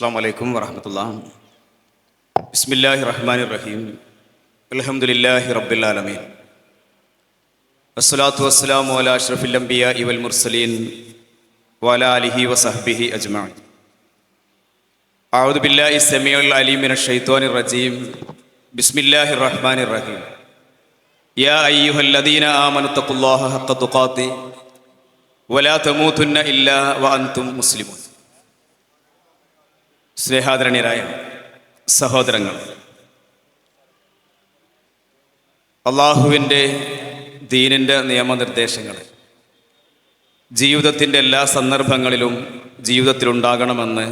അസ്സാം വലൈക്കും വറഹമത്തുള്ള. ബിസ്മില്ലാഹി റഹ്മാൻ റഹീം അലഹമുല്ലാഹി റബ്ബുലാലമീൻ. വസ്സലാത്തു വസ്സലാമു അല അഷ്റഫിൽ അംബിയ ഇവൽ മുർസലീൻ വല അലിഹി വസഹബിഹി അജ്മാൻ അഊദു ബില്ലാഹി സമീഉൽ അലീം മിനശ് ശൈത്വാനിർ റജീം. ബിസ്മില്ലാഹിർ റഹ്മാനിർ റഹീം യാ അയ്യുഹല്ലദീന ആമനു തഖുല്ലാഹ ഹഖ്ക തുഖാതി വലാ തമൂതുന്ന ഇല്ലാ വഅൻതും മുസ്ലിമൂൻ. സ്നേഹാദരണീയരായ സഹോദരങ്ങൾ അള്ളാഹുവിന്റെ ദീനിന്റെ നിയമനിർദ്ദേശങ്ങൾ ജീവിതത്തിന്റെ എല്ലാ സന്ദർഭങ്ങളിലും ജീവിതത്തിലുണ്ടാകണമെന്ന്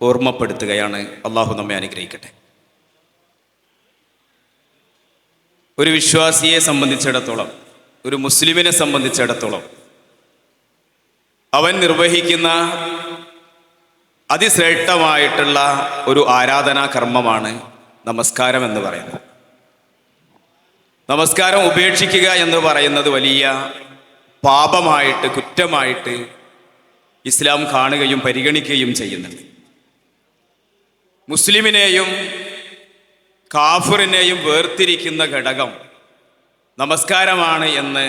ഓർമ്മപ്പെടുത്തുകയാണ് അള്ളാഹു നമ്മെ അനുഗ്രഹിക്കട്ടെ. ഒരു വിശ്വാസിയെ സംബന്ധിച്ചിടത്തോളം ഒരു മുസ്ലിമിനെ സംബന്ധിച്ചിടത്തോളം അവൻ നിർവഹിക്കുന്ന അതിശ്രേഷ്ഠമായിട്ടുള്ള ഒരു ആരാധനാ കർമ്മമാണ് നമസ്കാരം എന്ന് പറയുന്നത്. നമസ്കാരം ഉപേക്ഷിക്കുക എന്ന് പറയുന്നത് വലിയ പാപമായിട്ട് കുറ്റമായിട്ട് ഇസ്ലാം കാണുകയും പരിഗണിക്കുകയും ചെയ്യുന്നുണ്ട്. മുസ്ലിമിനെയും കാഫിറിനെയും വേർതിരിക്കുന്ന ഘടകം നമസ്കാരമാണ് എന്ന്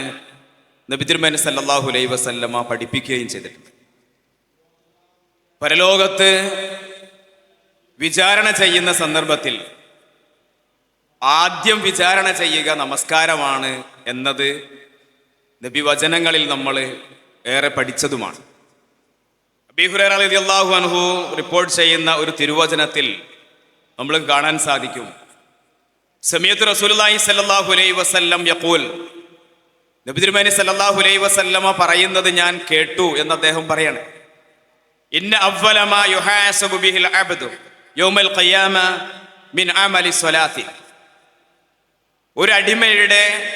നബിതിരുമൻ സല്ലല്ലാഹു അലൈഹി വസല്ലമ പഠിപ്പിക്കുകയും ചെയ്തിട്ടുണ്ട്. പരലോകത്ത് വിചാരണ ചെയ്യുന്ന സന്ദർഭത്തിൽ ആദ്യം വിചാരണ ചെയ്യുക നമസ്കാരമാണ് എന്നത് നബിവചനങ്ങളിൽ നമ്മൾ ഏറെ പഠിച്ചതുമാണ്. അബിഹുറാഹു അൻഹു റിപ്പോർട്ട് ചെയ്യുന്ന ഒരു തിരുവചനത്തിൽ നമ്മൾ കാണാൻ സാധിക്കും. സമയത്ത് റസൂലി സല്ലാഹു അലൈഹി വസല്ലം യഖൂൽ നബി തിരുമേനി സല്ലാഹു അലൈഹി വസല്ലമ പറയുന്നത് ഞാൻ കേട്ടു എന്ന് അദ്ദേഹം പറയാണ്. ഇന്ന അബ്ദു യൗമൽ ഖിയാമ ഒരു അടിമയുടെ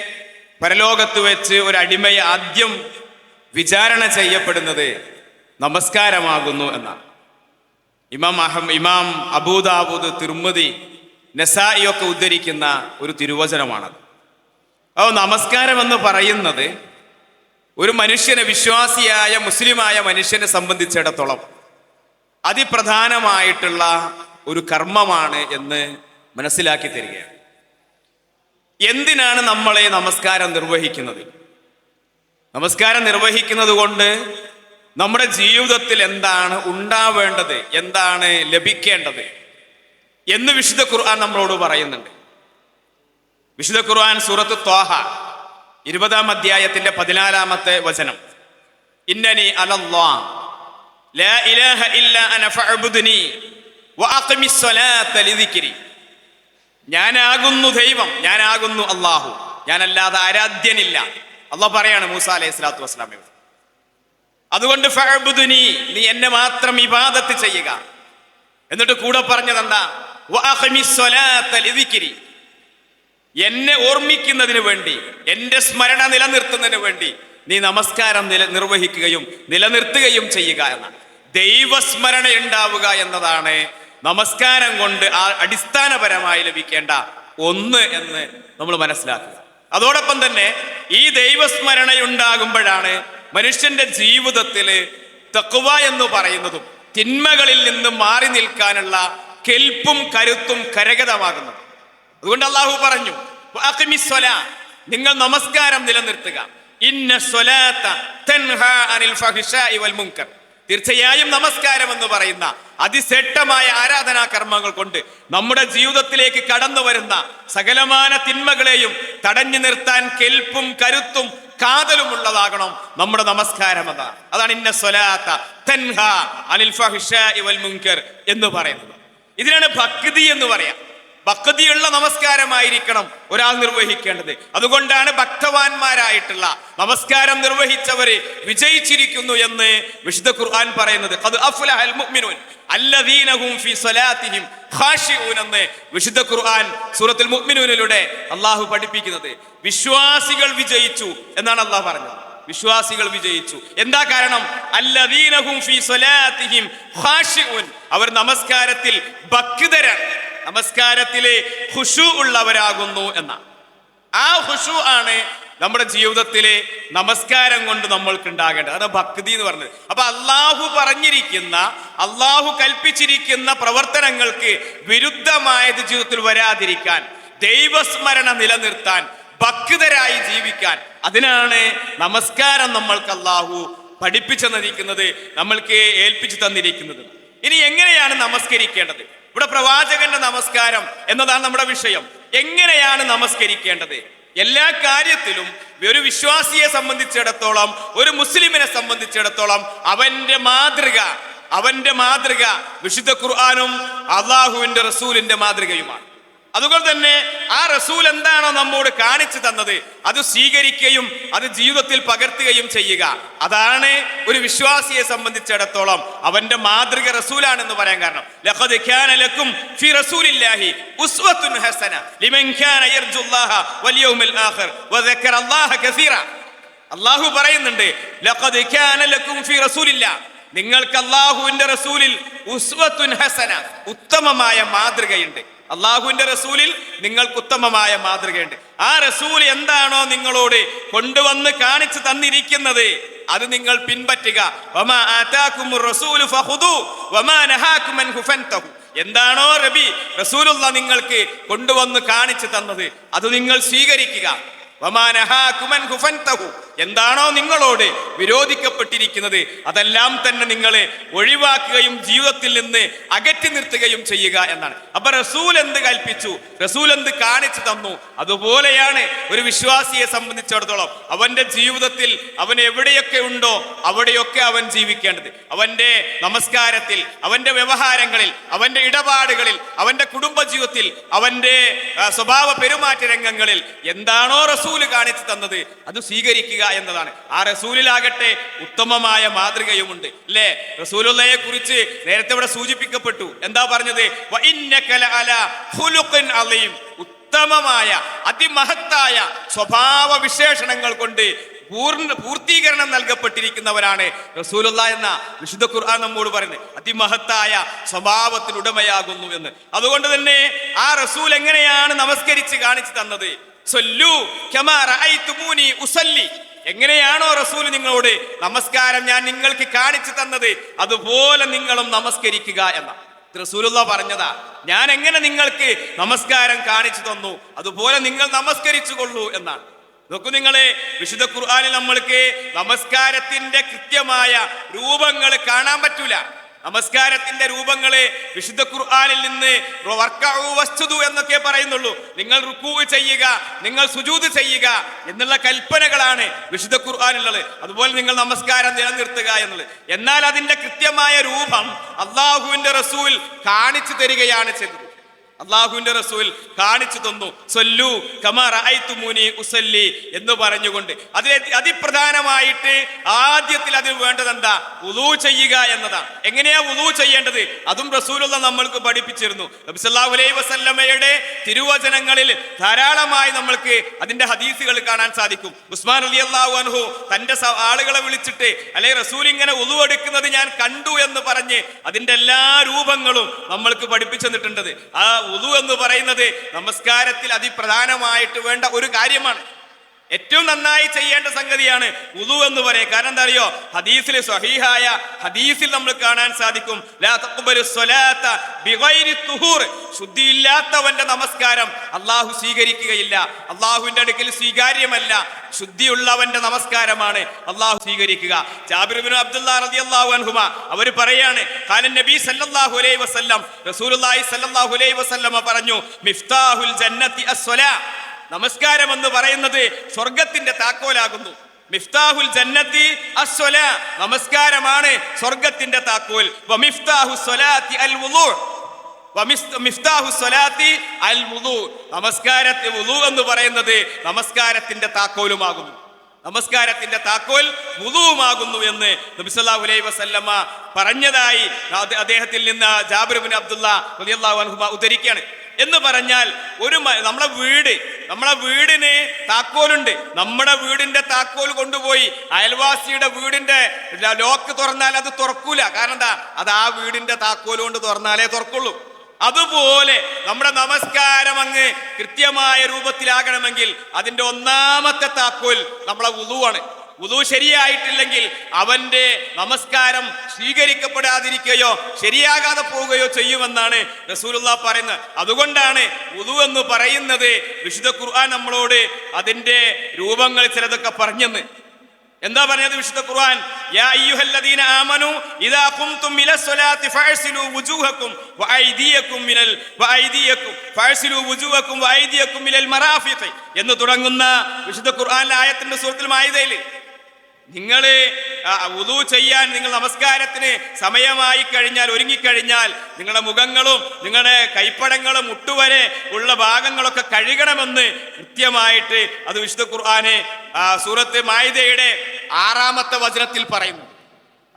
പരലോകത്ത് വെച്ച് ഒരു അടിമയെ ആദ്യം വിചാരണ ചെയ്യപ്പെടുന്നത് നമസ്കാരമാകുന്നു എന്നാണ്. ഇമാം അഹം ഇമാം അബൂദാബൂദ് തിരുമതി നസായി ഒക്കെ ഉദ്ധരിക്കുന്ന ഒരു തിരുവചനമാണത്. അപ്പോൾ നമസ്കാരം എന്ന് പറയുന്നത് ഒരു മനുഷ്യനെ വിശ്വാസിയായ മുസ്ലിമായ മനുഷ്യനെ സംബന്ധിച്ചിടത്തോളം അതിപ്രധാനമായിട്ടുള്ള ഒരു കർമ്മമാണ് എന്ന് മനസ്സിലാക്കി തരികയാണ്. എന്തിനാണ് നമ്മളെ നമസ്കാരം നിർവഹിക്കുന്നത്? നമസ്കാരം നിർവഹിക്കുന്നത് കൊണ്ട് നമ്മുടെ ജീവിതത്തിൽ എന്താണ് ഉണ്ടാവേണ്ടത്? എന്താണ് ലഭിക്കേണ്ടത്? എന്ന് വിശുദ്ധ ഖുർആൻ നമ്മളോട് പറയുന്നുണ്ട്. വിശുദ്ധ ഖുർആൻ സൂറത്ത് ത്വാഹ ഇരുപതാം അധ്യായത്തിന്റെ പതിനാലാമത്തെ വചനം. ഇന്നനി അലല്ലാ ലാ ഇലാഹ ഇല്ല അന ഫഅബ്ദുനി വഅഖിമിസ് സ്വലാത ലിദിക്രി. ഞാനാകുന്നു ദൈവം ഞാനാകുന്നു അള്ളാഹു ഞാനല്ലാതെ ആരാധ്യനില്ല. അള്ളാഹ് പറയാണ് മൂസ അലൈഹി സ്വലാത്തു വസ്സലാമയോട് അതുകൊണ്ട് ഫഅബ്ദുനി നീ എന്നെ മാത്രം ഇബാദത്ത് ചെയ്യുക. എന്നിട്ട് കൂടെ പറഞ്ഞതെന്താ? വഅഖിമിസ് സ്വലാത ലിദിക്രി. എന്നെ ഓർമ്മിക്കുന്നതിന് വേണ്ടി എന്റെ സ്മരണ നിലനിർത്തുന്നതിന് വേണ്ടി നീ നമസ്കാരം നില നിർവഹിക്കുകയും നിലനിർത്തുകയും ചെയ്യുക എന്നാണ്. ദൈവസ്മരണ ഉണ്ടാവുക എന്നതാണ് നമസ്കാരം കൊണ്ട് ആ അടിസ്ഥാനപരമായി ലഭിക്കേണ്ട ഒന്ന് എന്ന് നമ്മൾ മനസ്സിലാക്കുക. അതോടൊപ്പം തന്നെ ഈ ദൈവസ്മരണ ഉണ്ടാകുമ്പോഴാണ് മനുഷ്യന്റെ ജീവിതത്തിൽ തക്കുവ എന്ന് പറയുന്നതും തിന്മകളിൽ നിന്ന് മാറി നിൽക്കാനുള്ള കെൽപ്പും കരുത്തും കരഗതമാകുന്നത്. അതുകൊണ്ട് അള്ളാഹു പറഞ്ഞു "വഅഖിമിസ് നിങ്ങൾ നമസ്കാരം നിലനിർത്തുക. ഇന്ന അനിൽ വൽ തീർച്ചയായും നമസ്കാരം എന്ന് പറയുന്ന അതിശ്രേഷ്ഠമായ ആരാധനാ കർമ്മങ്ങൾ കൊണ്ട് നമ്മുടെ ജീവിതത്തിലേക്ക് കടന്നു വരുന്ന സകലമാന തിന്മകളെയും തടഞ്ഞു നിർത്താൻ കെൽപ്പും കരുത്തും കാതലും ഉള്ളതാകണം നമ്മുടെ നമസ്കാരം അതാണ് അതാണ് ഇന്ന സ്വലാത്ത തൻഹ അനിൽ വൽ എന്ന് പറയുന്നത്. ഇതിനാണ് ഭക്തി എന്ന് പറയാം. ഭക്തിയുള്ള നമസ്കാരമായിരിക്കണം ഒരാൾ നിർവഹിക്കേണ്ടത്. അതുകൊണ്ടാണ് ഭക്തവാന്മാരായിട്ടുള്ള നമസ്കാരം നിർവഹിച്ചവരെ വിജയിച്ചിരിക്കുന്നു എന്ന് വിശുദ്ധ ഖുർആൻ പറയുന്നത്. എന്ന് വിശുദ്ധ ഖുർആൻ സൂറത്തുൽ മുഅ്മിനൂനിലൂടെ അള്ളാഹു പഠിപ്പിക്കുന്നത്. വിശ്വാസികൾ വിജയിച്ചു എന്നാണ് അള്ളാഹു പറഞ്ഞത്. വിശ്വാസികൾ വിജയിച്ചു. എന്താ കാരണം? അല്ലദീനഹും ഫീ സ്വലാത്തിഹിം അവർ നമസ്കാരത്തിൽ ഭക്തരാണ് നമസ്കാരത്തിലെ ഹുഷു ഉള്ളവരാകുന്നു എന്ന. ആ ഹുഷു ആണ് നമ്മുടെ ജീവിതത്തിലെ നമസ്കാരം കൊണ്ട് നമ്മൾക്ക് ഉണ്ടാകേണ്ടത് അതാണ് ഭക്തി എന്ന് പറഞ്ഞത്. അപ്പൊ അള്ളാഹു പറഞ്ഞിരിക്കുന്ന അള്ളാഹു കൽപ്പിച്ചിരിക്കുന്ന പ്രവർത്തനങ്ങൾക്ക് വിരുദ്ധമായത് ജീവിതത്തിൽ വരാതിരിക്കാൻ ദൈവസ്മരണ നിലനിർത്താൻ ഭക്തരായി ജീവിക്കാൻ അതിനാണ് നമസ്കാരം നമ്മൾക്ക് അള്ളാഹു പഠിപ്പിച്ചു തന്നിരിക്കുന്നത് നമ്മൾക്ക് ഏൽപ്പിച്ചു തന്നിരിക്കുന്നത്. ഇനി എങ്ങനെയാണ് നമസ്കരിക്കേണ്ടത്? ഇവിടെ പ്രവാചകന്റെ നമസ്കാരം എന്നതാണ് നമ്മുടെ വിഷയം. എങ്ങനെയാണ് നമസ്കരിക്കേണ്ടത്? എല്ലാ കാര്യത്തിലും ഒരു വിശ്വാസിയെ സംബന്ധിച്ചിടത്തോളം ഒരു മുസ്ലിമിനെ സംബന്ധിച്ചിടത്തോളം അവന്റെ മാതൃക അവന്റെ മാതൃക വിശുദ്ധ ഖുർആാനും അള്ളാഹുവിന്റെ റസൂലിന്റെ മാതൃകയുമാണ്. അതുകൊണ്ട് തന്നെ ആ റസൂൽ എന്താണോ നമ്മോട് കാണിച്ചു തന്നത് അത് സ്വീകരിക്കുകയും അത് ജീവിതത്തിൽ പകർത്തുകയും ചെയ്യുക. അതാണ് ഒരു വിശ്വാസിയെ സംബന്ധിച്ചിടത്തോളം അവന്റെ മാതൃക റസൂലാണെന്ന് പറയാൻ കാരണം. അള്ളാഹു പറയുന്നുണ്ട് നിങ്ങൾക്ക് അള്ളാഹുവിന്റെ റസൂലിൽ ഉസ്വത്തുൻ ഹസന ഉത്തമമായ മാതൃകയുണ്ട്. അള്ളാഹുവിന്റെ റസൂലിൽ നിങ്ങൾക്ക് ഉത്തമമായ മാതൃകയുണ്ട്. ആ റസൂൽ എന്താണോ നിങ്ങളോട് കൊണ്ടുവന്ന് കാണിച്ചു തന്നിരിക്കുന്നത് അത് നിങ്ങൾ പിൻപറ്റുക. എന്താണോ റബി റസൂലുള്ള നിങ്ങൾക്ക് കൊണ്ടുവന്ന് കാണിച്ചു തന്നത് അത് നിങ്ങൾ സ്വീകരിക്കുക. എന്താണോ നിങ്ങളോട് വിരോധിക്കപ്പെട്ടിരിക്കുന്നത് അതെല്ലാം തന്നെ നിങ്ങളെ ഒഴിവാക്കുകയും ജീവിതത്തിൽ നിന്ന് അകറ്റി നിർത്തുകയും ചെയ്യുക എന്നാണ്. അപ്പൊ റസൂൽ എന്ത് കൽപ്പിച്ചു? റസൂൽ എന്ത് കാണിച്ചു തന്നു? അതുപോലെയാണ് ഒരു വിശ്വാസിയെ സംബന്ധിച്ചിടത്തോളം അവന്റെ ജീവിതത്തിൽ അവൻ എവിടെയൊക്കെ ഉണ്ടോ അവിടെയൊക്കെ അവൻ ജീവിക്കേണ്ടത്. അവന്റെ നമസ്കാരത്തിൽ അവന്റെ വ്യവഹാരങ്ങളിൽ അവന്റെ ഇടപാടുകളിൽ അവന്റെ കുടുംബ ജീവിതത്തിൽ അവന്റെ സ്വഭാവ പെരുമാറ്റ രംഗങ്ങളിൽ എന്താണോ റസൂൽ കാണിച്ചു തന്നത് അത് സ്വീകരിക്കുക എന്നതാണ്. ആ റസൂലിലാകട്ടെ ഉത്തമമായ മാതൃകയുമുണ്ട്. അല്ലേ റസൂലുള്ളയെ കുറിച്ച് നേരത്തെ ഇവിടെ സൂചിപ്പിക്കപ്പെട്ടു. എന്താ പറഞ്ഞത്. ഉത്തമമായ അതിമഹത്തായ സ്വഭാവ വിശേഷണങ്ങൾ കൊണ്ട് പൂർണ പൂർത്തീകരണം നൽകപ്പെട്ടിരിക്കുന്നവരാണ് റസൂലുള്ള എന്ന വിശുദ്ധ ഖുർആൻ നമ്മോട് പറയുന്നത്. അതിമഹത്തായ സ്വഭാവത്തിനുടമയാകുന്നു എന്ന്. അതുകൊണ്ട് തന്നെ ആ റസൂൽ എങ്ങനെയാണ് നമസ്കരിച്ച് കാണിച്ചു തന്നത്? എങ്ങനെയാണോ റസൂൽ നിങ്ങളോട് നമസ്കാരം ഞാൻ നിങ്ങൾക്ക് കാണിച്ചു തന്നത് അതുപോലെ നിങ്ങളും നമസ്കരിക്കുക എന്ന. റസൂലുള്ള പറഞ്ഞതാ. ഞാൻ എങ്ങനെ നിങ്ങൾക്ക് നമസ്കാരം കാണിച്ചു തന്നു അതുപോലെ നിങ്ങൾ നമസ്കരിച്ചു കൊള്ളൂ എന്നാണ്. നോക്കൂ നിങ്ങളെ വിശുദ്ധ ഖുർആാനിൽ നമ്മൾക്ക് നമസ്കാരത്തിന്റെ കൃത്യമായ രൂപങ്ങൾ കാണാൻ പറ്റൂല. നമസ്കാരത്തിന്റെ രൂപങ്ങളെ വിശുദ്ധ ഖുർആാനിൽ നിന്ന് വസ്തുതു എന്നൊക്കെ പറയുന്നുള്ളൂ. നിങ്ങൾ റുക്കൂ ചെയ്യുക നിങ്ങൾ സുജൂത് ചെയ്യുക എന്നുള്ള കൽപ്പനകളാണ് വിശുദ്ധ ഖുർആാനുള്ളത് അതുപോലെ നിങ്ങൾ നമസ്കാരം നിലനിർത്തുക എന്നുള്ളത്. എന്നാൽ അതിന്റെ കൃത്യമായ രൂപം അള്ളാഹുവിന്റെ റസൂൽ കാണിച്ചു തരികയാണ് ചെയ്തത്. അള്ളാഹുവിന്റെ റസൂൽ കാണിച്ചു തന്നു. സൊല്ലു കമാറൂനി ഉസല്ലി എന്ന് പറഞ്ഞുകൊണ്ട്. അതിൽ അതിപ്രധാനമായിട്ട് ആദ്യത്തിൽ അതിൽ വേണ്ടത് എന്താ ഉദു ചെയ്യുക എന്നതാണ്. എങ്ങനെയാ ഉദു ചെയ്യേണ്ടത്? അതും റസൂലുള്ള നമ്മൾക്ക് പഠിപ്പിച്ചിരുന്നു. നബിസല്ലാഹു അലൈഹി വസല്ലമയുടെ തിരുവചനങ്ങളിൽ ധാരാളമായി നമ്മൾക്ക് അതിന്റെ ഹദീസുകൾ കാണാൻ സാധിക്കും. ഉസ്മാൻ അലി അള്ളാഹു അൻഹു തന്റെ ആളുകളെ വിളിച്ചിട്ട് അല്ലെ റസൂൽ ഇങ്ങനെ ഉദു എടുക്കുന്നത് ഞാൻ കണ്ടു എന്ന് പറഞ്ഞ് അതിന്റെ എല്ലാ രൂപങ്ങളും നമ്മൾക്ക് പഠിപ്പിച്ചു തന്നിട്ടുണ്ട്. ആ ഉദു എന്ന് പറയുന്നത് നമസ്കാരത്തിൽ അതിപ്രധാനമായിട്ട് വേണ്ട ഒരു കാര്യമാണ്. ഏറ്റവും നന്നായി ചെയ്യേണ്ട സംഗതിയാണ് ഉദു എന്ന് പറയും. കാരണം എന്താ അറിയോ ഹദീസിൽ സ്വഹീഹായ ഹദീസിൽ നമ്മൾ കാണാൻ സാധിക്കും. ശുദ്ധിയില്ലാത്തവന്റെ നമസ്കാരം അള്ളാഹു സ്വീകരിക്കുകയില്ല. അള്ളാഹുവിന്റെ അടുക്കൽ സ്വീകാര്യമല്ല. ശുദ്ധിയുള്ളവന്റെ നമസ്കാരമാണ് അള്ളാഹു സ്വീകരിക്കുക. ജാബിർബിൻ അബ്ദുല്ലാ റളിയല്ലാഹു അൻഹുമ അവർ പറയാണ് കാലൻ നബി സല്ലല്ലാഹു അലൈഹി വസല്ലം റസൂലുള്ളാഹി സല്ലല്ലാഹു അലൈഹി വസല്ലമ പറഞ്ഞു മിഫ്താഹുൽ ജന്നത്തി അസ്വലാ. നമസ്കാരം എന്ന് പറയുന്നത് സ്വർഗത്തിന്റെ താക്കോലാകുന്നു. മിഫ്താഹുൽ ജന്നത്തി അസ്വല. നമസ്കാരമാണ് സ്വർഗത്തിന്റെ താക്കോൽ. വമിഫ്താഹു സ്വലാത്തി മിഫ്താഹു നമസ്കാരത്തെ എന്ന് പറയുന്നത് നമസ്കാരത്തിന്റെ താക്കോലുമാകുന്നു. നമസ്കാരത്തിന്റെ താക്കോൽ വുളുവുമാകുന്നു എന്ന് നബിസല്ലാഹു അലൈഹി വസല്ലമ പറഞ്ഞതായി അദ്ദേഹത്തിൽ നിന്ന് ജാബിർ ബിൻ അബ്ദുള്ള അൻഹുമ ഉദ്ധരിക്കുകയാണ്. എന്ന് പറഞ്ഞാൽ ഒരു നമ്മളെ വീട് നമ്മളെ വീടിന് താക്കോലുണ്ട്. നമ്മുടെ വീടിന്റെ താക്കോൽ കൊണ്ടുപോയി അയൽവാസിയുടെ വീടിന്റെ ലോക്ക് തുറന്നാൽ അത് തുറക്കൂല. കാരണം എന്താ? അത് ആ വീടിന്റെ താക്കോൽ കൊണ്ട് തുറന്നാലേ തുറക്കുള്ളൂ. അതുപോലെ നമ്മുടെ നമസ്കാരം അങ്ങ് കൃത്യമായ രൂപത്തിലാകണമെങ്കിൽ അതിന്റെ ഒന്നാമത്തെ താക്കോൽ നമ്മളെ ഉതുവാണ് ഉതു ശരിയായിട്ടില്ലെങ്കിൽ അവന്റെ നമസ്കാരം സ്വീകരിക്കപ്പെടാതിരിക്കുകയോ ശരിയാകാതെ പോവുകയോ ചെയ്യുമെന്നാണ് റസൂലുള്ള പറയുന്നത്. അതുകൊണ്ടാണ് ഉതു എന്ന് പറയുന്നത് വിശുദ്ധ ഖുർആൻ നമ്മളോട് അതിന്റെ രൂപങ്ങൾ ചിലതൊക്കെ പറഞ്ഞെന്ന്. എന്താ പറഞ്ഞത് വിശുദ്ധ ഖുർആൻ? യാ അയ്യുഹല്ലദീന ആമനു ഇദാ ഖുംതും ഇല സ്വലാത്തി ഫഅ്സിലു വുജൂഹക്കും വഅയ്ദിയക്കും മിനൽ വഅയ്ദിയക്കും ഫഅ്സിലു വുജൂഹക്കും വഅയ്ദിയക്കും മിനൽ മറാഫിഖ് എന്ന് തുടങ്ങുന്ന വിശുദ്ധ ഖുർആനിലെ ആയത്തിന്റെ സൂറത്തിൽ മായിദയിൽ നിങ്ങൾ ഉദു ചെയ്യാൻ നിങ്ങൾ നമസ്കാരത്തിന് സമയമായി കഴിഞ്ഞാൽ ഒരുങ്ങിക്കഴിഞ്ഞാൽ നിങ്ങളുടെ മുഖങ്ങളും നിങ്ങളുടെ കൈപ്പടങ്ങളും മുട്ടുവരെ ഉള്ള ഭാഗങ്ങളൊക്കെ കഴുകണമെന്ന് കൃത്യമായിട്ട് അത് വിശുദ്ധ ഖുർആാനെ സൂറത്ത് മായിദയുടെ ആറാമത്തെ വചനത്തിൽ പറയുന്നു.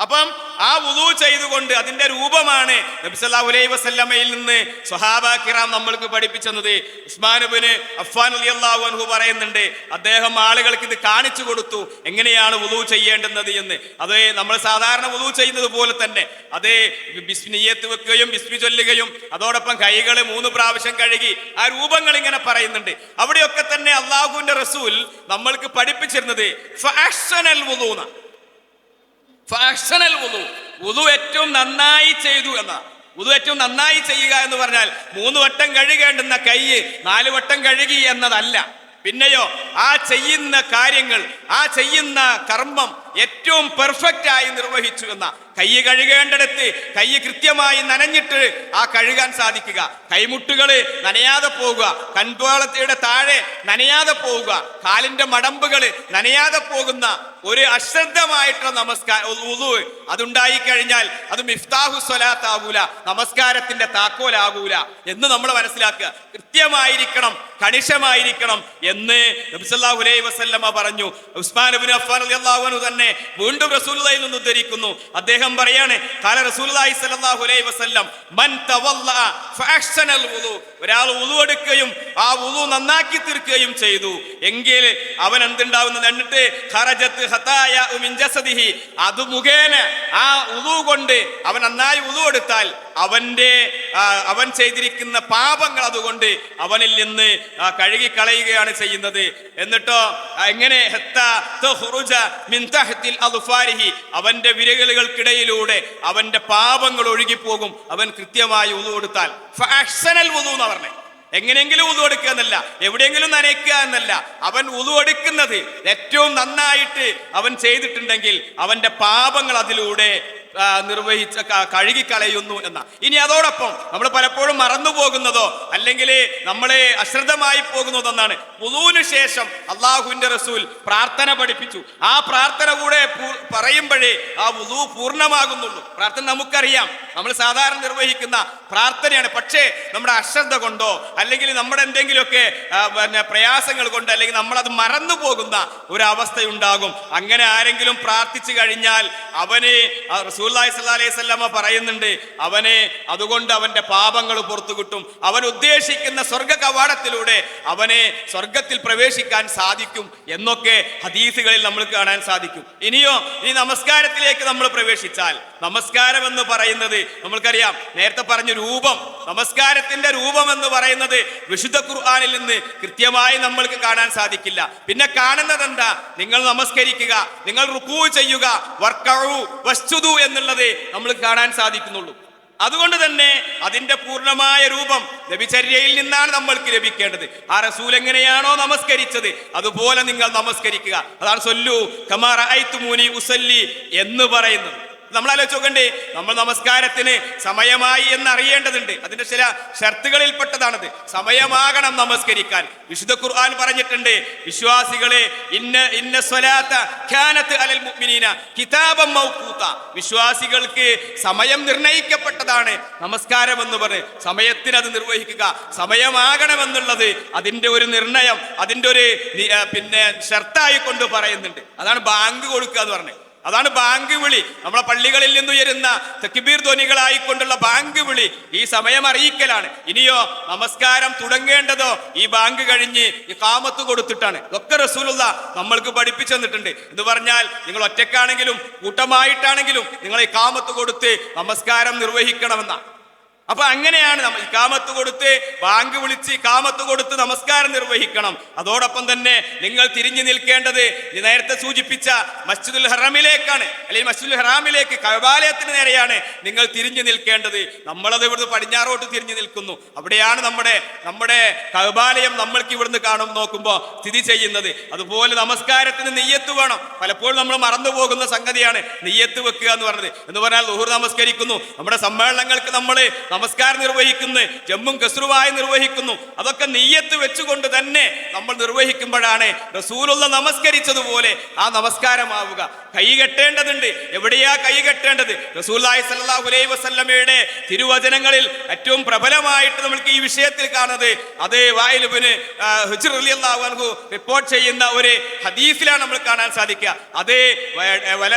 അപ്പം ആ ഉദു ചെയ്തുകൊണ്ട് അതിന്റെ രൂപമാണ് നബി സല്ലല്ലാഹു അലൈഹി വസല്ലമയിൽ നിന്ന് സ്വഹാബ കിറാം നമ്മൾക്ക് പഠിപ്പിച്ചത്. ഉസ്മാനുബിന് അഫ്ഫാൻ റളിയല്ലാഹു അൻഹു പറയുന്നുണ്ട് അദ്ദേഹം ആളുകൾക്ക് ഇത് കാണിച്ചു കൊടുത്തു. എങ്ങനെയാണ് ഉദു ചെയ്യേണ്ടുന്നത് എന്ന്? അത് നമ്മൾ സാധാരണ ഉദു ചെയ്യുന്നത് പോലെ തന്നെ. അത് ബിസ്മിനിയത്ത് വെക്കുകയും ബിസ്മി ചൊല്ലുകയും അതോടൊപ്പം കൈകൾ മൂന്ന് പ്രാവശ്യം കഴുകി ആ രൂപങ്ങൾ ഇങ്ങനെ പറയുന്നുണ്ട്. അവിടെയൊക്കെ തന്നെ അള്ളാഹുവിന്റെ റസൂൽ നമ്മൾക്ക് പഠിപ്പിച്ചിരുന്നത് ഫാഷനൽ വുളൂന ഫാഷനൽ വുതു വുതു ഏറ്റവും നന്നായി ചെയ്തു എന്ന. വുതു ഏറ്റവും നന്നായി ചെയ്യുക എന്ന് പറഞ്ഞാൽ മൂന്ന് വട്ടം കഴുകേണ്ടുന്ന കൈ നാല് വട്ടം കഴുകി എന്നതല്ല. പിന്നെയോ ആ ചെയ്യുന്ന കാര്യങ്ങൾ ആ ചെയ്യുന്ന കർമ്മം ഏറ്റവും പെർഫെക്റ്റ് ആയി നിർവഹിച്ചു എന്ന കൈ കഴുകേണ്ടടുത്ത് കൈ കൃത്യമായി നനഞ്ഞിട്ട് ആ കഴുകാൻ സാധിക്കുക. കൈമുട്ടുകൾ നനയാതെ പോവുക. കൺപോളത്തിയുടെ താഴെ നനയാതെ പോവുക. കാലിന്റെ മടമ്പുകൾ നനയാതെ പോകുന്ന ഒരു അശ്രദ്ധമായിട്ടുള്ള നമസ്കാരം അതുണ്ടായി കഴിഞ്ഞാൽ അത് മിഫ്താഹു സ്വലാത്ത് ആകൂല നമസ്കാരത്തിന്റെ താക്കോലാകൂല എന്ന് നമ്മൾ മനസ്സിലാക്കുക. കൃത്യമായിരിക്കണം കണിഷമായിരിക്കണം എന്ന് നബിസല്ലാഹു അലൈഹി വസല്ലമ പറഞ്ഞു. ഉസ്മാൻ ഇബ്നു അഫ്ഫാൻ അള്ളാഹുനു അൻഹു തന്നെ വീണ്ടും റസൂലുള്ളാഹിൽ നിന്ന് ഉദ്ധരിക്കുന്നു. അദ്ദേഹം പറയാണ് കാല റസൂലുള്ളാഹി സ്വല്ലല്ലാഹു അലൈഹി വസല്ലം മൻ തവല്ല ഫഅഹ്സനൽ വുളു. ഒരാൾ വുളു എടുക്കുകയും ആ വുളു നന്നാക്കി തീർക്കുകയും ചെയ്തു. എങ്കിൽ അവൻ എന്തുണ്ടാവുന്നത് എന്നിട്ട്? ഹറജത്ത് ഖതായ മിൻ ജസദിഹി. അത് മുഖേന ആ വുളു കൊണ്ട് അവൻ നന്നായി വുളു എടുത്താൽ അവന്റെ അവൻ ചെയ്തിരിക്കുന്ന പാപങ്ങൾ അതുകൊണ്ട് അവനിൽ നിന്ന് കഴുകി കളയുകയാണ് ചെയ്യുന്നത്. എന്നിട്ടോ എങ്ങനെ? അവന്റെ വിരകലുകൾക്കിടയിലൂടെ അവന്റെ പാപങ്ങൾ ഒഴുകിപ്പോകും. അവൻ കൃത്യമായി ഉളു കൊടുത്താൽ ഫഅഹ്സനൽ വുളു എന്ന് പറഞ്ഞേ. എങ്ങനെയെങ്കിലും ഉതു എടുക്കുക എന്നല്ല എവിടെയെങ്കിലും നനയ്ക്കുക എന്നല്ല. അവൻ ഉതു എടുക്കുന്നത് ഏറ്റവും നന്നായിട്ട് അവൻ ചെയ്തിട്ടുണ്ടെങ്കിൽ അവന്റെ പാപങ്ങൾ അതിലൂടെ നിർവഹിച്ച കഴുകിക്കളയുന്നു എന്ന. ഇനി അതോടൊപ്പം നമ്മൾ പലപ്പോഴും മറന്നു പോകുന്നതോ അല്ലെങ്കിൽ നമ്മളെ അശ്രദ്ധമായി പോകുന്നതൊന്നാണ്. പുതുവിനു ശേഷം അള്ളാഹുവിന്റെ റസൂൽ പ്രാർത്ഥന പഠിപ്പിച്ചു. ആ പ്രാർത്ഥന കൂടെ പറയുമ്പോഴേ ആ വുളു പൂർണമാകുന്നുള്ളൂ. പ്രാർത്ഥന നമുക്കറിയാം. നമ്മൾ സാധാരണ നിർവഹിക്കുന്ന പ്രാർത്ഥനയാണ്. പക്ഷേ നമ്മുടെ അശ്രദ്ധ കൊണ്ടോ അല്ലെങ്കിൽ നമ്മുടെ എന്തെങ്കിലുമൊക്കെ പിന്നെ പ്രയാസങ്ങൾ കൊണ്ടോ അല്ലെങ്കിൽ നമ്മളത് മറന്നു പോകുന്ന ഒരു അവസ്ഥയുണ്ടാകും. അങ്ങനെ ആരെങ്കിലും പ്രാർത്ഥിച്ചു കഴിഞ്ഞാൽ അവന് റസൂലുള്ളാഹി സ്വല്ലല്ലാഹി അലൈഹി സ്വല്ലാമ പറയുന്നുണ്ട് അവനെ അതുകൊണ്ട് അവന്റെ പാപങ്ങൾ പുറത്തു കിട്ടും. അവൻ ഉദ്ദേശിക്കുന്ന സ്വർഗ കവാടത്തിലൂടെ അവനെ സ്വർഗത്തിൽ പ്രവേശിക്കാൻ സാധിക്കും എന്നൊക്കെ ഹദീസുകളിൽ നമ്മൾ കാണാൻ സാധിക്കും. ഇനിയോ ഈ നമസ്കാരത്തിലേക്ക് നമ്മൾ പ്രവേശിച്ചാൽ നമസ്കാരം എന്ന് പറയുന്നത് നമ്മൾക്കറിയാം നേരത്തെ പറഞ്ഞ രൂപം നമസ്കാരത്തിന്റെ രൂപം എന്ന് പറയുന്നത് വിശുദ്ധ ഖുർആാനിൽ നിന്ന് കൃത്യമായി നമ്മൾക്ക് കാണാൻ സാധിക്കില്ല. പിന്നെ കാണുന്നത് എന്താ നിങ്ങൾ നമസ്കരിക്കുക നിങ്ങൾ റുക്കൂ ചെയ്യുക വർക്കഴു വസ്തുതു എന്നുള്ളത് നമ്മൾ കാണാൻ സാധിക്കുന്നുള്ളൂ. അതുകൊണ്ട് തന്നെ അതിന്റെ പൂർണമായ രൂപം നബിചര്യയിൽ നിന്നാണ് നമ്മൾക്ക് ലഭിക്കേണ്ടത്. ആ റസൂൽ എങ്ങനെയാണോ നമസ്കരിച്ചത് അതുപോലെ നിങ്ങൾ നമസ്കരിക്കുക. അതാണ് സൊല്ലു കമാറ ഐത്തുമൂനി ഉസല്ലി എന്ന് പറയുന്നത്. നമ്മൾ ആലോചിച്ച് നമ്മൾ നമസ്കാരത്തിന് സമയമായി എന്ന് അറിയേണ്ടതുണ്ട് അതിന്റെ ചില ഷർത്തുകളിൽപ്പെട്ടതാണത്. സമയമാകണം നമസ്കരിക്കാൻ. വിശുദ്ധ ഖുർആൻ പറഞ്ഞിട്ടുണ്ട് വിശ്വാസികളെ ഇന്ന ഇന്ന സ്വലാത്ത ഖാനത്ത് അലൽ മുഅ്മിനീന കിതാബം മൗഖൂത വിശ്വാസികൾക്ക് സമയം നിർണയിക്കപ്പെട്ടതാണ് നമസ്കാരം എന്ന് പറഞ്ഞ് സമയത്തിന് അത് നിർവഹിക്കുക. സമയമാകണമെന്നുള്ളത് അതിന്റെ ഒരു നിർണയം അതിന്റെ ഒരു പിന്നെ ഷർത്തായി കൊണ്ട് പറയുന്നുണ്ട്. അതാണ് ബാങ്ക് കൊടുക്കുക എന്ന് പറഞ്ഞത് അതാണ് ബാങ്ക് വിളി. നമ്മളെ പള്ളികളിൽ നിന്നുയരുന്ന തെക്കിബീർ ധ്വനികളായിക്കൊണ്ടുള്ള ബാങ്ക് വിളി. ഈ സമയം അറിയിക്കലാണ്. ഇനിയോ നമസ്കാരം തുടങ്ങേണ്ടതോ? ഈ ബാങ്ക് കഴിഞ്ഞ് ഈ കാമത്ത് കൊടുത്തിട്ടാണ്. ഇതൊക്കെ റസൂലുള്ള നമ്മൾക്ക് പഠിപ്പിച്ചു തന്നിട്ടുണ്ട്. എന്ന് പറഞ്ഞാൽ നിങ്ങൾ ഒറ്റക്കാണെങ്കിലും കൂട്ടമായിട്ടാണെങ്കിലും നിങ്ങൾ ഈ കാമത്ത് കൊടുത്ത് നമസ്കാരം നിർവഹിക്കണമെന്ന. അപ്പൊ അങ്ങനെയാണ് നമ്മൾ ഇക്കാമത്ത് കൊടുത്ത് ബാങ്ക് വിളിച്ച് കാമത്ത് കൊടുത്ത് നമസ്കാരം നിർവഹിക്കണം. അതോടൊപ്പം തന്നെ നിങ്ങൾ തിരിഞ്ഞു നിൽക്കേണ്ടത് നേരത്തെ സൂചിപ്പിച്ച മസ്ജിദുൽ ഹറാമിലേക്കാണ്. അല്ലെങ്കിൽ മസ്ജിദുൽ ഹറാമിലേക്ക് കവാലയത്തിന് നേരെയാണ് നിങ്ങൾ തിരിഞ്ഞു നിൽക്കേണ്ടത്. നമ്മളത് ഇവിടുന്ന് പടിഞ്ഞാറോട്ട് തിരിഞ്ഞു നിൽക്കുന്നു. അവിടെയാണ് നമ്മുടെ നമ്മുടെ കവാലയം നമ്മൾക്ക് ഇവിടുന്ന് കാണും നോക്കുമ്പോൾ സ്ഥിതി ചെയ്യുന്നത്. അതുപോലെ നമസ്കാരത്തിന് നെയ്യത്ത് വേണം. പലപ്പോഴും നമ്മൾ മറന്നു പോകുന്ന സംഗതിയാണ് നെയ്യത്ത് വെക്കുക എന്ന് പറഞ്ഞത്. എന്ന് പറഞ്ഞാൽ ലുഹുർ നമസ്കരിക്കുന്നു. നമ്മുടെ സമ്മേളനങ്ങൾക്ക് നമ്മൾ നമസ്കാരം നിർവഹിക്കുന്നു ജമ്മും കസ്രുവായി നിർവഹിക്കുന്നു. അതൊക്കെ നെയ്യത്ത് വെച്ചുകൊണ്ട് തന്നെ നമ്മൾ നിർവഹിക്കുമ്പോഴാണ് റസൂലുള്ള നമസ്കരിച്ചതുപോലെ ആ നമസ്കാരമാവുക. കൈ കെട്ടേണ്ടതുണ്ട്. എവിടെയാ കൈ കെട്ടേണ്ടത്? റസൂല്ലായി സ്വല്ലല്ലാഹു അലൈഹി വസല്ലമയുടെ തിരുവചനങ്ങളിൽ ഏറ്റവും പ്രബലമായിട്ട് നമ്മൾക്ക് ഈ വിഷയത്തിൽ കാണുന്നത് അത് വായിലുബിന് ഹുജർ റളിയല്ലാഹു അൻഹു റിപ്പോർട്ട് ചെയ്യുന്ന ഒരു ഹദീസിലാണ് നമ്മൾ കാണാൻ സാധിക്കുക. അത്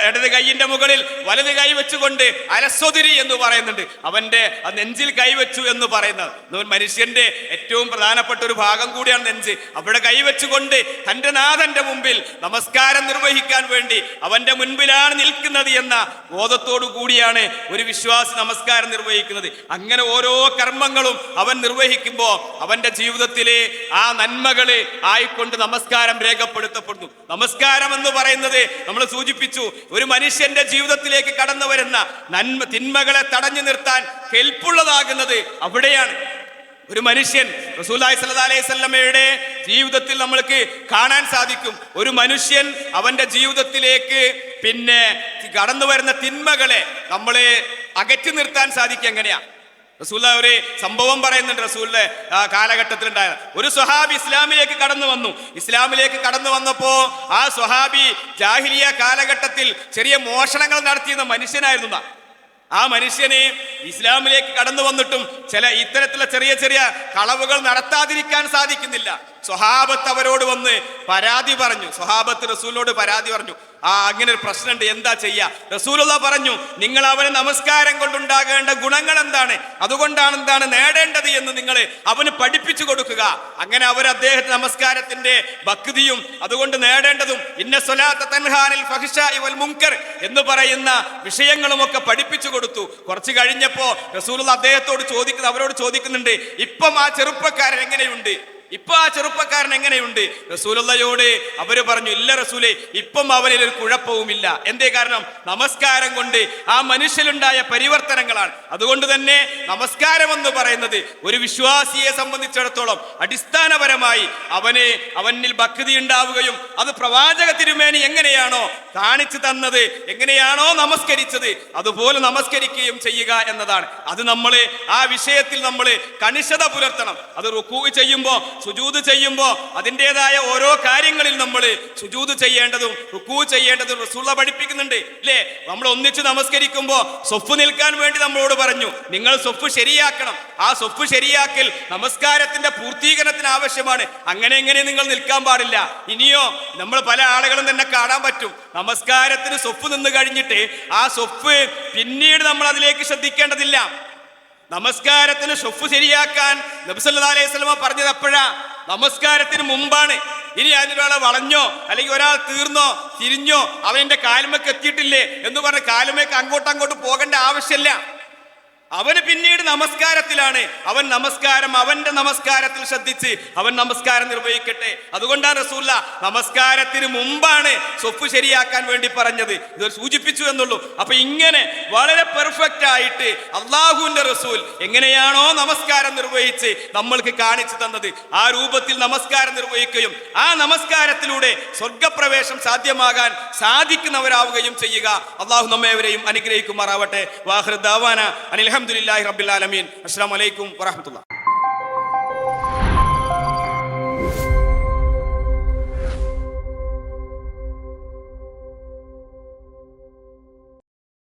ഇടത് കൈയിന്റെ മുകളിൽ വലത് കൈ വെച്ചുകൊണ്ട് അലസ്വതിരി എന്ന് പറയുന്നുണ്ട്. അവന്റെ നെഞ്ചിൽ കൈവച്ചു എന്ന് പറയുന്നത്. മനുഷ്യന്റെ ഏറ്റവും പ്രധാനപ്പെട്ട ഒരു ഭാഗം കൂടിയാണ് നെഞ്ച്. അവിടെ കൈവച്ചുകൊണ്ട് തന്റെ നാഥന്റെ മുമ്പിൽ നമസ്കാരം നിർവഹിക്കാൻ വേണ്ടി അവന്റെ മുൻപിലാണ് നിൽക്കുന്നത് എന്ന ബോധത്തോടു കൂടിയാണ് ഒരു വിശ്വാസി നമസ്കാരം നിർവഹിക്കുന്നത്. അങ്ങനെ ഓരോ കർമ്മങ്ങളും അവൻ നിർവഹിക്കുമ്പോൾ അവന്റെ ജീവിതത്തിലെ ആ നന്മകൾ ആയിക്കൊണ്ട് നമസ്കാരം രേഖപ്പെടുത്തപ്പെടുന്നു. നമസ്കാരം എന്ന് പറയുന്നത് നമ്മൾ സൂചിപ്പിച്ചു ഒരു മനുഷ്യന്റെ ജീവിതത്തിലേക്ക് കടന്നു വരുന്ന നന്മ തിന്മകളെ തടഞ്ഞു നിർത്താൻ കെൽപ്പുള്ളതാകുന്നത് അവിടെയാണ്. ഒരു മനുഷ്യൻ റസൂലായി സല്ലാ അലൈഹി വസല്ലമയുടെ ജീവിതത്തിൽ നമ്മൾക്ക് കാണാൻ സാധിക്കും. ഒരു മനുഷ്യൻ അവന്റെ ജീവിതത്തിലേക്ക് പിന്നെ കടന്നു വരുന്ന തിന്മകളെ നമ്മളെ അകറ്റി നിർത്താൻ സാധിക്കുക എങ്ങനെയാ? റസൂല ഒരു സംഭവം പറയുന്നുണ്ട് റസൂലിന്റെ കാലഘട്ടത്തിലുണ്ടായ. ഒരു സ്വഹാബി ഇസ്ലാമിലേക്ക് കടന്നു വന്നു. ഇസ്ലാമിലേക്ക് കടന്നു വന്നപ്പോ ആ സ്വഹാബി ജാഹിലിയ കാലഘട്ടത്തിൽ ചെറിയ മോഷണങ്ങൾ നടത്തിയിരുന്ന മനുഷ്യനായിരുന്നു. ആ മനുഷ്യനെ ഇസ്ലാമിലേക്ക് കടന്നു വന്നിട്ടും ചില ഇത്തരത്തിലുള്ള ചെറിയ ചെറിയ കളവുകൾ നടത്താതിരിക്കാൻ സാധിക്കുന്നില്ല. സ്വഹാബത്ത് അവരോട് വന്ന് പരാതി പറഞ്ഞു. സ്വഹാബത്ത് റസൂലിനോട് പരാതി പറഞ്ഞു. ആ അങ്ങനെ ഒരു പ്രശ്നമുണ്ട്. എന്താ ചെയ്യാ? റസൂലുള്ള പറഞ്ഞു നിങ്ങൾ അവന് നമസ്കാരം കൊണ്ടുണ്ടാകേണ്ട ഗുണങ്ങൾ എന്താണ് അതുകൊണ്ടാണ് എന്താണ് നേടേണ്ടത് എന്ന് നിങ്ങൾ അവന് പഠിപ്പിച്ചു കൊടുക്കുക. അങ്ങനെ അവർ അദ്ദേഹത്തെ നമസ്കാരത്തിന്റെ ഭക്തിയും അതുകൊണ്ട് നേടേണ്ടതും ഇന്ന സ്വലാത്ത തൻഹാനിൽ വൽ മുങ്കർ എന്ന് പറയുന്ന വിഷയങ്ങളും ഒക്കെ പഠിപ്പിച്ചു കൊടുത്തു. കുറച്ച് കഴിഞ്ഞപ്പോ റസൂലുള്ള അദ്ദേഹത്തോട് ചോദിക്കുന്നത് അവരോട് ചോദിക്കുന്നുണ്ട് ഇപ്പം ആ ചെറുപ്പക്കാരൻ എങ്ങനെയുണ്ട്? ഇപ്പൊ ആ ചെറുപ്പക്കാരൻ എങ്ങനെയുണ്ട്? റസൂലുള്ളയോട് അവർ പറഞ്ഞു ഇല്ല റസൂലെ ഇപ്പം അവനിൽ ഒരു കുഴപ്പവുമില്ല. എന്തേ കാരണം? നമസ്കാരം കൊണ്ട് ആ മനുഷ്യനുണ്ടായ പരിവർത്തനങ്ങളാണ്. അതുകൊണ്ട് തന്നെ നമസ്കാരം എന്ന് പറയുന്നത് ഒരു വിശ്വാസിയെ സംബന്ധിച്ചിടത്തോളം അടിസ്ഥാനപരമായി അവന് അവനിൽ ഭക്തി ഉണ്ടാവുകയും അത് പ്രവാചക തിരുമേനി എങ്ങനെയാണോ കാണിച്ചു തന്നത് എങ്ങനെയാണോ നമസ്കരിച്ചത് അതുപോലെ നമസ്കരിക്കുകയും ചെയ്യുക എന്നതാണ്. അത് നമ്മൾ ആ വിഷയത്തിൽ നമ്മൾ കണിശത പുലർത്തണം. അത് റുക്കൂ ചെയ്യുമ്പോൾ സുജൂത് ചെയ്യുമ്പോൾ അതിന്റെതായ ഓരോ കാര്യങ്ങളിൽ നമ്മൾ സുജൂത് ചെയ്യേണ്ടതും റുക്കൂ ചെയ്യേണ്ടതും റസൂള്ള പഠിപ്പിക്കുന്നുണ്ട് ഇല്ലേ? നമ്മൾ ഒന്നിച്ച് നമസ്കരിക്കുമ്പോൾ സൊഫ് നിൽക്കാൻ വേണ്ടി നമ്മളോട് പറഞ്ഞു നിങ്ങൾ സൊഫ് ശരിയാക്കണം. ആ സൊഫ് ശരിയാക്കൽ നമസ്കാരത്തിന്റെ പൂർത്തീകരണത്തിന് ആവശ്യമാണ്. അങ്ങനെ എങ്ങനെ നിങ്ങൾ നിൽക്കാൻ പാടില്ല? ഇനിയോ നമ്മൾ പല ആളുകളും തന്നെ കാണാൻ പറ്റും. നമസ്കാരത്തിന് സൊഫ് നിന്ന് കഴിഞ്ഞിട്ട് ആ സൊഫ് പിന്നീട് നമ്മൾ അതിലേക്ക് ശ്രദ്ധിക്കേണ്ടതില്ല. നമസ്കാരത്തിന് ഷൊഫ് ശരിയാക്കാൻ നബിസല്ലാ അലൈഹി സ്വലമ പറഞ്ഞത് അപ്പോഴാ നമസ്കാരത്തിന് മുമ്പാണ്. ഇനി അതിനൊരാളെ വളഞ്ഞോ അല്ലെങ്കിൽ ഒരാൾ തീർന്നോ തിരിഞ്ഞോ അവന്റെ കാലുമേക്ക് എത്തിയിട്ടില്ലേ എന്ന് പറഞ്ഞ് കാലുമേക്ക് അങ്ങോട്ടും അങ്ങോട്ട് പോകേണ്ട ആവശ്യമില്ല. അവന് പിന്നീട് നമസ്കാരത്തിലാണ്. അവൻ നമസ്കാരം അവന്റെ നമസ്കാരത്തിൽ ശ്രദ്ധിച്ച് അവൻ നമസ്കാരം നിർവഹിക്കട്ടെ. അതുകൊണ്ടാണ് റസൂല്ല നമസ്കാരത്തിന് മുമ്പാണ് സ്വപ്പ് ശരിയാക്കാൻ വേണ്ടി പറഞ്ഞത്. ഇത് സൂചിപ്പിച്ചു എന്നുള്ളൂ. അപ്പൊ ഇങ്ങനെ വളരെ പെർഫെക്റ്റ് ആയിട്ട് അള്ളാഹുവിന്റെ റസൂൽ എങ്ങനെയാണോ നമസ്കാരം നിർവഹിച്ച് നമ്മൾക്ക് കാണിച്ചു തന്നത്. ആ രൂപത്തിൽ നമസ്കാരം നിർവഹിക്കുകയും ആ നമസ്കാരത്തിലൂടെ സ്വർഗപ്രവേശം സാധ്യമാകാൻ സാധിക്കുന്നവരാവുകയും ചെയ്യുക. അള്ളാഹു നമ്മേവരെയും അനുഗ്രഹിക്കുമാറാവട്ടെ. വാഹൃദാവാന അനിൽഹമുല്ലാഹി റബ്ബിൽ ആലമീൻ. അസ്സാം വലൈക്കും വറഹമത്തുള്ള